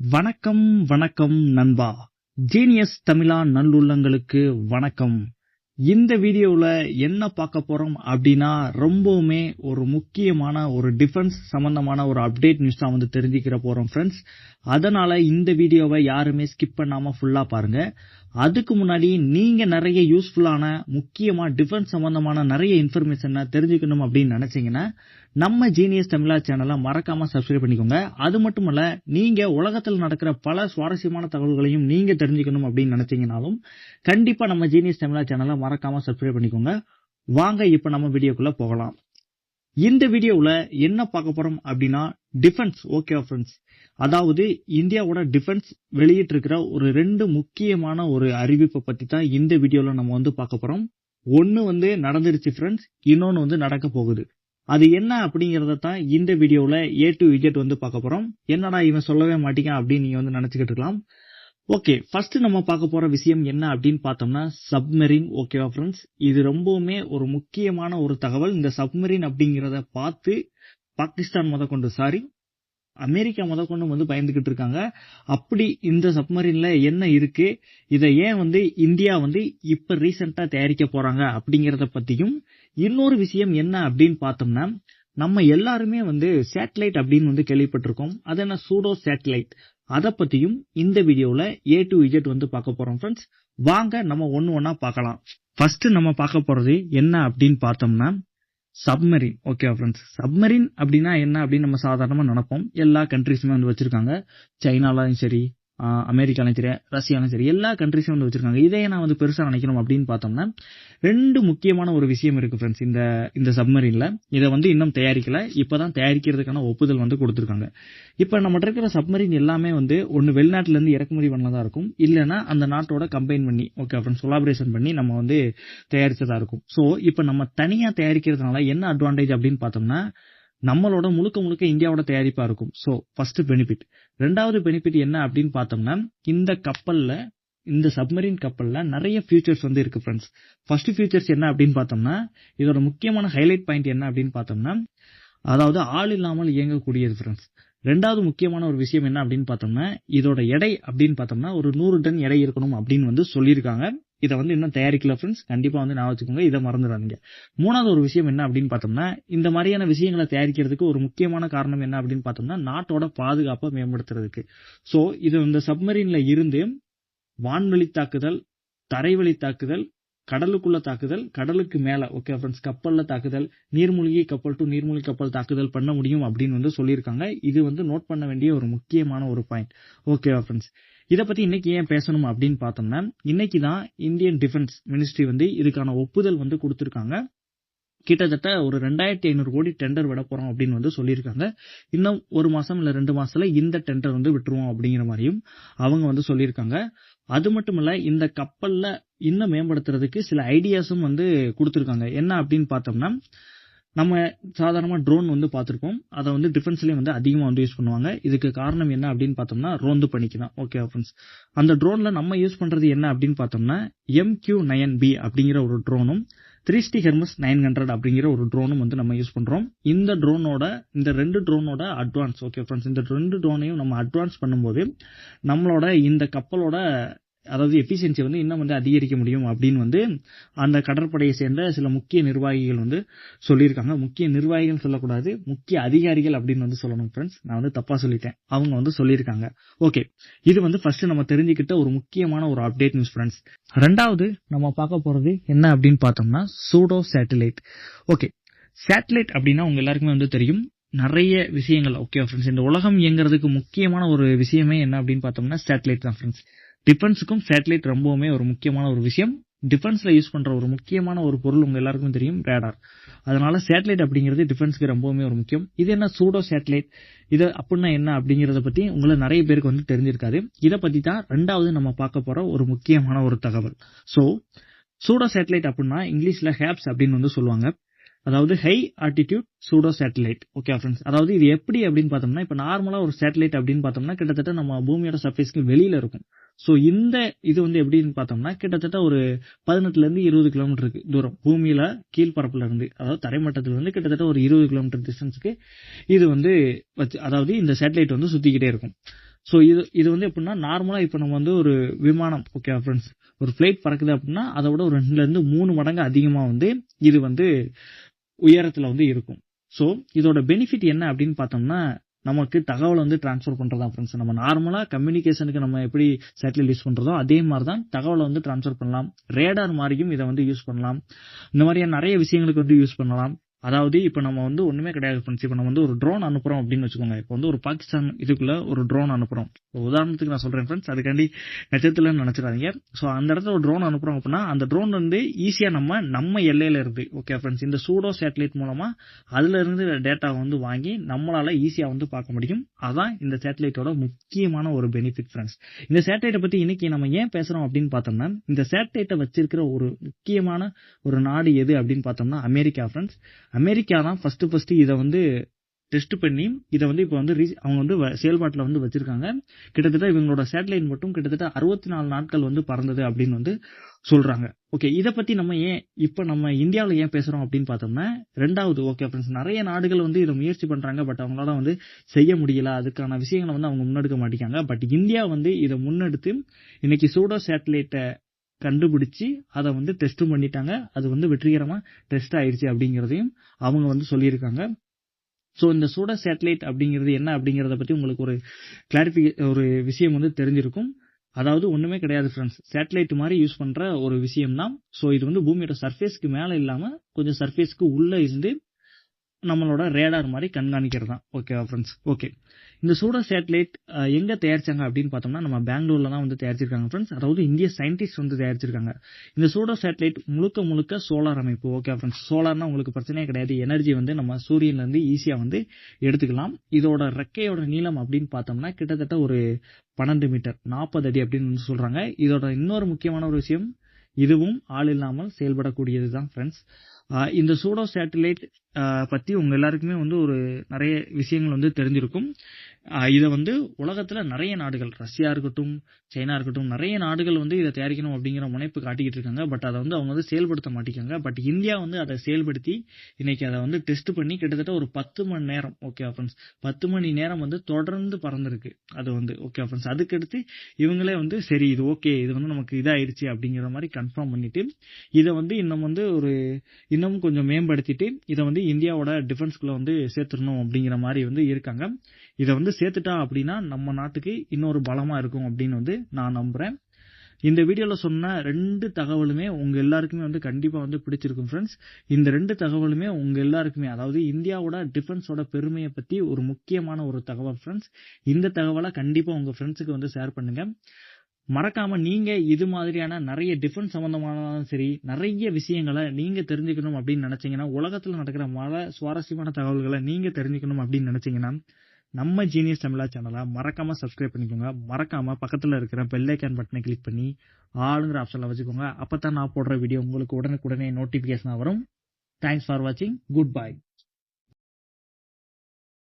வணக்கம் வணக்கம் நண்பா. ஜீனியஸ் தமிழா நல்லுள்ளங்களுக்கு வணக்கம். இந்த வீடியோல என்ன பார்க்க போறோம் அப்படின்னா ரொம்பவுமே ஒரு முக்கியமான ஒரு டிஃபென்ஸ் சம்பந்தமான ஒரு அப்டேட் நியூஸ் தான் வந்து தெரிஞ்சுக்கிற போறோம் ஃப்ரெண்ட்ஸ் அதனால இந்த வீடியோவை யாருமே ஸ்கிப் பண்ணாம ஃபுல்லா பாருங்க. அதுக்கு முன்னாடி நீங்க நிறைய யூஸ்ஃபுல்லான முக்கியமா டிஃபென்ஸ் சம்பந்தமான நிறைய இன்ஃபர்மேஷனை தெரிஞ்சுக்கணும் அப்படின்னு நினைச்சீங்கன்னா நம்ம ஜீனியஸ் தமிழா சேனலை மறக்காம சப்ஸ்கிரைப் பண்ணிக்கோங்க. அது மட்டும் நீங்க உலகத்தில் நடக்கிற பல சுவாரஸ்யமான தகவல்களையும் நீங்க தெரிஞ்சுக்கணும் அப்படின்னு நினைச்சீங்கனாலும் கண்டிப்பா நம்ம ஜீனியஸ் தமிழா சேனலை மறக்காம சப்ஸ்கிரைப் பண்ணிக்கோங்க. வாங்க இப்ப நம்ம வீடியோக்குள்ள போகலாம். இந்த வீடியோவில் என்ன பார்க்க போறோம் அப்படின்னா டிஃபென்ஸ் ஓகேவா ஃப்ரெண்ட்ஸ் அதாவது இந்தியாவோட டிஃபென்ஸ் வெளியிட்டு இருக்கிற ஒரு ரெண்டு முக்கியமான ஒரு அறிவிப்பை பத்தி தான் இந்த வீடியோல நம்ம வந்து பார்க்க போறோம். ஒன்னு வந்து நடந்துருச்சு ஃப்ரெண்ட்ஸ் இன்னொன்னு வந்து நடக்க போகுது. அது என்ன அப்படிங்கறத தான் இந்த வீடியோல ஏ டு விஜெட் வந்து பார்க்க போறோம். என்னடா இவன் சொல்லவே மாட்டீங்க அப்படின்னு நீங்க வந்து நினைச்சுக்கிட்டு இருக்கலாம். ஓகே ஃபர்ஸ்ட் நம்ம பார்க்க போற விஷயம் என்ன அப்படின்னு பார்த்தோம்னா சப்மெரின் ஓகேவா ஃப்ரெண்ட்ஸ் இது ரொம்பவுமே ஒரு முக்கியமான ஒரு தகவல். இந்த சப்மெரின் அப்படிங்கிறத பார்த்து பாகிஸ்தான் முத கொண்டு சாரி அமெரிக்கா முத கொண்டு வந்து பயந்துகிட்டு இருக்காங்க. அப்படி இந்த சப்மரீன்ல என்ன இருக்கு? இதை ஏன் வந்து இந்தியா வந்து இப்ப ரீசெண்டா தயாரிக்க போறாங்க அப்படிங்கறத பத்தியும் இன்னொரு விஷயம் என்ன அப்படின்னு பார்த்தோம்னா நம்ம எல்லாருமே வந்து சேட்டலைட் அப்படின்னு வந்து கேள்விப்பட்டிருக்கோம். அது என்ன? சூடோ சேட்டலைட் அதை பத்தியும் இந்த வீடியோல ஏ டு இஜெட் வந்து பார்க்க போறோம் ஃப்ரெண்ட்ஸ் வாங்க நம்ம ஒன்னு ஒன்னா பார்க்கலாம். ஃபர்ஸ்ட் நம்ம பார்க்க போறது என்ன அப்படின்னு பார்த்தோம்னா சப்மரின் ஓகே ஃப்ரெண்ட்ஸ் சப்மரின் அப்படின்னா என்ன அப்படின்னு நம்ம சாதாரணமாக நினைப்போம். எல்லா கண்ட்ரிஸுமே வந்து வச்சிருக்காங்க. சைனாலையும் சரி அமெரிக்காலையும் சரி ரஷ்யாலையும் சரி எல்லா கண்ட்ரிஸும் வந்து வச்சிருக்காங்க. இதையே நான் வந்து பெருசாக நினைக்கணும் அப்படின்னு பார்த்தோம்னா ரெண்டு முக்கியமான ஒரு விஷயம் இருக்கு ஃப்ரெண்ட்ஸ் இந்த இந்த சப்மரீனில் இதை வந்து இன்னும் தயாரிக்கல. இப்பதான் தயாரிக்கிறதுக்கான ஒப்புதல் வந்து கொடுத்துருக்காங்க. இப்போ நம்மகிட்ட இருக்கிற சப்மரீன் எல்லாமே வந்து ஒன்று வெளிநாட்டிலேருந்து இறக்குமதி பண்ணதா இருக்கும். இல்லைன்னா அந்த நாட்டோட கம்பைன் பண்ணி ஓகே ஃப்ரெண்ட்ஸ் கொலாபரேஷன் பண்ணி நம்ம வந்து தயாரித்ததாக இருக்கும். ஸோ இப்போ நம்ம தனியாக தயாரிக்கிறதுனால என்ன அட்வான்டேஜ் அப்படின்னு பார்த்தோம்னா நம்மளோட முழுக்க முழுக்க இந்தியாவோட தயாரிப்பா இருக்கும். சோ ஃபர்ஸ்ட் பெனிஃபிட் ரெண்டாவது பெனிஃபிட் என்ன அப்படின்னு பார்த்தோம்னா இந்த கப்பல்ல இந்த சப்மரீன் கப்பல்ல நிறைய ஃபியூச்சர்ஸ் வந்து இருக்கு ஃப்ரெண்ட்ஸ் ஃபர்ஸ்ட் ஃபியூச்சர்ஸ் என்ன அப்படின்னு பார்த்தோம்னா இதோட முக்கியமான ஹைலைட் பாயிண்ட் என்ன அப்படின்னு பார்த்தோம்னா அதாவது ஆள் இல்லாமல் இயங்கக்கூடியது ஃப்ரெண்ட்ஸ் ரெண்டாவது முக்கியமான ஒரு விஷயம் என்ன அப்படின்னு பார்த்தோம்னா இதோட எடை அப்படின்னு பார்த்தோம்னா ஒரு நூறு டன் எடை இருக்கணும் அப்படின்னு வந்து சொல்லியிருக்காங்க. இதை வந்து இன்னும் தயாரிக்கல ஃப்ரெண்ட்ஸ் கண்டிப்பா வந்து நான் வச்சுக்கோங்க. இதை மறந்துடாதீங்க. மூணாவது ஒரு விஷயம் என்ன அப்படின்னு பார்த்தோம்னா இந்த மாதிரியான விஷயங்களை தயாரிக்கிறதுக்கு ஒரு முக்கியமான காரணம் என்ன அப்படின்னு பார்த்தோம்னா நாட்டோட பாதுகாப்பை மேம்படுத்துறதுக்கு. ஸோ இது இந்த சப்மரீன்ல இருந்து வான்வழி தாக்குதல் தரைவழி தாக்குதல் கடலுக்குள்ள தாக்குதல் கடலுக்கு மேல ஓகே ஃப்ரெண்ட்ஸ் கப்பல்ல தாக்குதல் நீர்மூழ்கி கப்பல் டு நீர்மூழ்கி கப்பல் தாக்குதல் பண்ண முடியும் அப்படின்னு வந்து சொல்லியிருக்காங்க. இது வந்து நோட் பண்ண வேண்டிய ஒரு முக்கியமான ஒரு பாயிண்ட் ஓகேவா ஃப்ரெண்ட்ஸ் இதை பத்தி இன்னைக்கு ஏன் பேசணும் அப்படின்னு பார்த்தோம்னா இன்னைக்கு தான் இந்தியன் டிஃபென்ஸ் மினிஸ்ட்ரி வந்து இதுக்கான ஒப்புதல் வந்து கொடுத்துருக்காங்க. கிட்டத்தட்ட ஒரு ரெண்டாயிரத்தி ஐநூறு கோடி டெண்டர் விட போறோம் அப்படின்னு வந்து சொல்லியிருக்காங்க. இன்னும் ஒரு மாசம் இல்ல ரெண்டு மாசத்துல இந்த டெண்டர் வந்து விட்டுருவோம் அப்படிங்கிற மாதிரியும் அவங்க வந்து சொல்லியிருக்காங்க. அது மட்டும் இல்லை இந்த கப்பல்ல இன்னும் மேம்படுத்துறதுக்கு சில ஐடியாஸும் வந்து கொடுத்துருக்காங்க. என்ன அப்படின்னு பார்த்தோம்னா நம்ம சாதாரணமாக ட்ரோன் வந்து பார்த்துருப்போம். அதை வந்து டிஃபென்ஸ்லேயும் வந்து அதிகமாக வந்து யூஸ் பண்ணுவாங்க. இதுக்கு காரணம் என்ன அப்படின்னு பார்த்தோம்னா ரோந்து பணிக்கு தான். ஓகே ஃப்ரெண்ட்ஸ் அந்த ட்ரோனில் நம்ம யூஸ் பண்ணுறது என்ன அப்படின்னு பார்த்தோம்னா எம் கியூ நயன் பி அப்படிங்கிற ஒரு ட்ரோனும் த்ரீ ஸ்டி ஹெர்மஸ் நைன் ஹண்ட்ரட் அப்படிங்கிற ஒரு ட்ரோனும் வந்து நம்ம யூஸ் பண்ணுறோம் இந்த ட்ரோனோட இந்த ரெண்டு ட்ரோனோட அட்வான்ஸ் ஓகே ஃப்ரெண்ட்ஸ் இந்த ரெண்டு ட்ரோனையும் நம்ம அட்வான்ஸ் பண்ணும்போது நம்மளோட இந்த கப்பலோட அதாவது எஃபிஷியன்சி வந்து இன்னும் வந்து அதிகரிக்க முடியும் அப்படின்னு வந்து அந்த கடற்படையை சேர்ந்த சில முக்கிய நிர்வாகிகள் வந்து சொல்லியிருக்காங்க. முக்கிய நிர்வாகிகள் சொல்லக்கூடாது முக்கிய அதிகாரிகள் அப்படின்னு வந்து சொல்லணும் ஃப்ரெண்ட்ஸ் நான் வந்து தப்பா சொல்லிட்டேன். அவங்க வந்து சொல்லியிருக்காங்க. ஓகே இது வந்து ஃபர்ஸ்ட் நம்ம தெரிஞ்சுக்கிட்ட ஒரு முக்கியமான ஒரு அப்டேட் நியூஸ் ஃப்ரெண்ட்ஸ் ரெண்டாவது நம்ம பார்க்க போறது என்ன அப்படின்னு பார்த்தோம்னா சூடோ சேட்டலைட் ஓகே சேட்டலைட் அப்படின்னா உங்க எல்லாருக்குமே வந்து தெரியும். நிறைய விஷயங்கள். ஓகே ஃப்ரெண்ட்ஸ் இந்த உலகம் இயங்குறதுக்கு முக்கியமான ஒரு விஷயமே என்ன அப்படின்னு பார்த்தோம்னா சேட்டலைட் தான் ஃப்ரெண்ட்ஸ் டிஃபென்ஸுக்கும் சேட்டலைட் ரொம்பவுமே ஒரு முக்கியமான ஒரு விஷயம். டிஃபென்ஸ்ல யூஸ் பண்ற ஒரு முக்கியமான ஒரு பொருள் உங்க எல்லாருக்கும் தெரியும் ரேடார் அதனால சேட்டலைட் அப்படிங்கிறது டிஃபென்ஸ்க்கு ரொம்பவுமே ஒரு முக்கியம். இது என்ன சூடோ சேட்டலைட் இது அப்படின்னா என்ன அப்படிங்கறத பத்தி உங்களை நிறைய பேருக்கு வந்து தெரிஞ்சிருக்காது. இதை பத்தி தான் ரெண்டாவது நம்ம பார்க்க போற ஒரு முக்கியமான ஒரு தகவல். சோ சூடோ சேட்டலைட் அப்படின்னா இங்கிலீஷ்ல ஹேப்ஸ் அப்படின்னு வந்து சொல்லுவாங்க. அதாவது high altitude pseudo satellite okay friends அதாவது இது எப்படி அப்படின்னு பார்த்தோம்னா இப்போ நார்மலா ஒரு சேட்டலைட் அப்படின்னு பார்த்தோம்னா கிட்டத்தட்ட நம்ம பூமியோட சர்ஃபேஸ்க்கு வெளியில இருக்கும். ஸோ இந்த இது வந்து எப்படின்னு பார்த்தோம்னா கிட்டத்தட்ட ஒரு பதினெட்டுல இருந்து இருபது கிலோமீட்டருக்கு தூரம். பூமியில கீழ்பரப்புல இருந்து அதாவது தரைமட்டத்துல இருந்து கிட்டத்தட்ட ஒரு இருபது கிலோமீட்டர் டிஸ்டன்ஸ்க்கு இது வந்து வச்சு அதாவது இந்த சேட்டலைட் வந்து சுத்திக்கிட்டே இருக்கும். ஸோ இது இது வந்து எப்படின்னா நார்மலா இப்போ நம்ம வந்து ஒரு விமானம் ஓகே ஃப்ரெண்ட்ஸ் ஒரு ஃப்ளைட் பறக்குது அப்படின்னா அதை விட ஒரு ரெண்டுல இருந்து மூணு மடங்கு அதிகமா வந்து இது வந்து உயரத்துல வந்து இருக்கும். ஸோ இதோட பெனிஃபிட் என்ன அப்படின்னு பார்த்தோம்னா நமக்கு தகவல் வந்து டிரான்ஸ்ஃபர் பண்றதா ஃப்ரெண்ட்ஸ் நம்ம நார்மலா கம்யூனிகேஷனுக்கு நம்ம எப்படி சேட்டலைட் யூஸ் பண்றதோ அதே மாதிரி தான் தகவலை வந்து டிரான்ஸ்ஃபர் பண்ணலாம். ரேடார் மாதிரியும் இதை வந்து யூஸ் பண்ணலாம். இந்த மாதிரியான நிறைய விஷயங்களுக்கு வந்து யூஸ் பண்ணலாம். அதாவது இப்போ நம்ம வந்து ஒன்றுமே கிடையாது ஃப்ரெண்ட்ஸ் இப்போ நம்ம வந்து ஒரு ட்ரோன் அனுப்புறோம் அப்படின்னு வச்சுக்கோங்க. இப்போ வந்து ஒரு பாகிஸ்தான் இதுக்குள்ளே ஒரு ட்ரோன் அனுப்புறோம். உதாரணத்துக்கு நான் சொல்கிறேன் ஃப்ரெண்ட்ஸ் அதுக்காண்டி நட்சத்திரம்னு நினச்சிடாதீங்க. ஸோ அந்த இடத்துல ஒரு ட்ரோன் அனுப்புகிறோம் அப்படின்னா அந்த ட்ரோன் வந்து ஈஸியாக நம்ம நம்ம எல்லையில் இருந்து ஓகே ஃப்ரெண்ட்ஸ் இந்த சூடோ சேட்டலைட் மூலமாக அதிலிருந்து டேட்டாவை டேட்டா வந்து வாங்கி நம்மளால் ஈஸியாக வந்து பார்க்க முடியும். அதான் இந்த சேட்டலைட்டோட முக்கியமான ஒரு பெனிஃபிட் ஃப்ரெண்ட்ஸ் இந்த சேட்டலைட்டை பற்றி இன்னைக்கு நம்ம ஏன் பேசுகிறோம் அப்படின்னு பார்த்தோம்னா இந்த சேட்டலைட்டை வச்சிருக்கிற ஒரு முக்கியமான ஒரு நாடு எது அப்படின்னு பார்த்தோம்னா அமெரிக்கா ஃப்ரெண்ட்ஸ் அமெரிக்கா தான் ஃபர்ஸ்ட் ஃபர்ஸ்ட் இதை வந்து டெஸ்ட் பண்ணி இதை வந்து இப்போ வந்து ரீச் அவங்க வந்து வ- வந்து வச்சிருக்காங்க. கிட்டத்தட்ட இவங்களோட சேட்டலைட் மட்டும் கிட்டத்தட்ட அறுபத்தி நாலு நாட்கள் வந்து பறந்தது அப்படின்னு வந்து சொல்றாங்க. ஓகே இதை பத்தி நம்ம ஏன் இப்போ நம்ம இந்தியாவில் ஏன் பேசுறோம் அப்படின்னு பார்த்தோம்னா ரெண்டாவது ஓகே ஃப்ரெண்ட்ஸ் நிறைய நாடுகள் வந்து இதை முயற்சி பண்றாங்க பட் அவங்களால வந்து செய்ய முடியல. அதுக்கான விஷயங்களை வந்து அவங்க முன்னெடுக்க மாட்டேங்காங்க பட் இந்தியா வந்து இதை முன்னெடுத்து இன்னைக்கு சூடோ சேட்டலைட்டை கண்டுபிடிச்சி அதை வந்து டெஸ்ட்டும் பண்ணிட்டாங்க. அது வந்து வெற்றிகரமாக டெஸ்ட் ஆயிடுச்சு அப்படிங்கிறதையும் அவங்க வந்து சொல்லியிருக்காங்க. ஸோ இந்த சூட சேட்டலைட் அப்படிங்கிறது என்ன அப்படிங்கிறத பற்றி உங்களுக்கு ஒரு கிளாரிஃபி ஒரு விஷயம் வந்து தெரிஞ்சிருக்கும். அதாவது ஒன்றுமே கிடையாது ஃப்ரெண்ட்ஸ் சேட்டலைட் மாதிரி யூஸ் பண்ணுற ஒரு விஷயம் தான். ஸோ இது வந்து பூமியோட சர்ஃபேஸ்க்கு மேலே இல்லாமல் கொஞ்சம் சர்ஃபேஸ்க்கு உள்ளே இருந்து நம்மளோட ரேடார் மாதிரி கண்காணிக்கிறது தான் ஓகேவா ஃப்ரெண்ட்ஸ் ஓகே இந்த சூடோ சேட்டலைட் எங்க தயாரிச்சாங்க அப்படின்னு பார்த்தோம்னா நம்ம பெங்களூர்ல தான் வந்து தயாரிச்சிருக்காங்க ஃப்ரெண்ட்ஸ் அதாவது இந்திய சயின்டிஸ்ட் வந்து தயாரிச்சிருக்காங்க. இந்த சூடோ சேட்டலைட் முழுக்க முழுக்க சோலார் அமைப்பு ஓகே ஃப்ரெண்ட்ஸ் சோலார்னா உங்களுக்கு பிரச்சனையே கிடையாது. எனர்ஜி வந்து நம்ம சூரியன்ல இருந்து ஈஸியா வந்து எடுத்துக்கலாம். இதோட ரெக்கையோட நீளம் அப்படின்னு பார்த்தோம்னா கிட்டத்தட்ட ஒரு பன்னெண்டு மீட்டர் நாற்பது அடி அப்படின்னு வந்து சொல்றாங்க. இதோட இன்னொரு முக்கியமான ஒரு விஷயம் இதுவும் ஆள் இல்லாமல் செயல்படக்கூடியது தான் ஃப்ரெண்ட்ஸ் இந்த சூடோ சேட்டலைட் பத்தி உங்க எல்லாருக்குமே வந்து ஒரு நிறைய விஷயங்கள் வந்து தெரிஞ்சிருக்கும். இதை வந்து உலகத்துல நிறைய நாடுகள் ரஷ்யா இருக்கட்டும் சைனா இருக்கட்டும் நிறைய நாடுகள் வந்து இதை தயாரிக்கணும் அப்படிங்கிற முனைப்பு காட்டிக்கிட்டு இருக்காங்க. பட் அதை வந்து அவங்க வந்து செயல்படுத்த மாட்டேங்காங்க பட் இந்தியா வந்து அதை செயல்படுத்தி இன்னைக்கு அதை வந்து டெஸ்ட் பண்ணி கிட்டத்தட்ட ஒரு பத்து மணி நேரம் ஓகே ஃப்ரெண்ட்ஸ் பத்து மணி நேரம் வந்து தொடர்ந்து பறந்துருக்கு அது வந்து ஓகே ஃப்ரெண்ட்ஸ் அதுக்கடுத்து இவங்களே வந்து சரி இது ஓகே இது வந்து நமக்கு இதாயிருச்சு அப்படிங்கிற மாதிரி கன்ஃபார்ம் பண்ணிட்டு இதை வந்து இன்னும் வந்து ஒரு இன்னும் கொஞ்சம் மேம்படுத்திட்டு இதை வந்து இந்தியாவோட டிஃபென்ஸ்குள்ள வந்து சேர்த்துடணும் அப்படிங்கிற மாதிரி வந்து இருக்காங்க. இதை வந்து சேர்த்துட்டா அப்படின்னா நம்ம நாட்டுக்கு இன்னொரு பலமா இருக்கும் அப்படின்னு வந்து நான் நம்புறேன். இந்த வீடியோல சொன்ன ரெண்டு தகவலுமே உங்க எல்லாருக்குமே வந்து கண்டிப்பா வந்து பிடிச்சிருக்கும் ஃப்ரெண்ட்ஸ் இந்த ரெண்டு தகவலுமே உங்க எல்லாருக்குமே அதாவது இந்தியாவோட டிஃபென்ஸோட பெருமையை பத்தி ஒரு முக்கியமான ஒரு தகவல் ஃப்ரெண்ட்ஸ் இந்த தகவலை கண்டிப்பா உங்க ஃப்ரெண்ட்ஸுக்கு வந்து ஷேர் பண்ணுங்க. மறக்காம நீங்க இது மாதிரியான நிறைய டிஃபென்ஸ் சம்பந்தமானதாலும் சரி நிறைய விஷயங்களை நீங்க தெரிஞ்சுக்கணும் அப்படின்னு நினைச்சீங்கன்னா உலகத்துல நடக்கிற பல சுவாரஸ்யமான தகவல்களை நீங்க தெரிஞ்சுக்கணும் அப்படின்னு நினைச்சீங்கன்னா நம்ம ஜீனியஸ் தமிழா சேனலை மறக்காம சப்ஸ்கிரைப் பண்ணிக்கோங்க. மறக்காம பக்கத்துல இருக்கிற பெல்லைக்கான் பட்டனை கிளிக் பண்ணி ஆளுங்கிற ஆப்ஷன்ல வச்சுக்கோங்க. அப்பதான் நான் போடுற வீடியோ உங்களுக்கு உடனுக்குடனே நோட்டிபிகேஷன் வரும். தேங்க்ஸ் ஃபார் வாட்சிங் குட் பை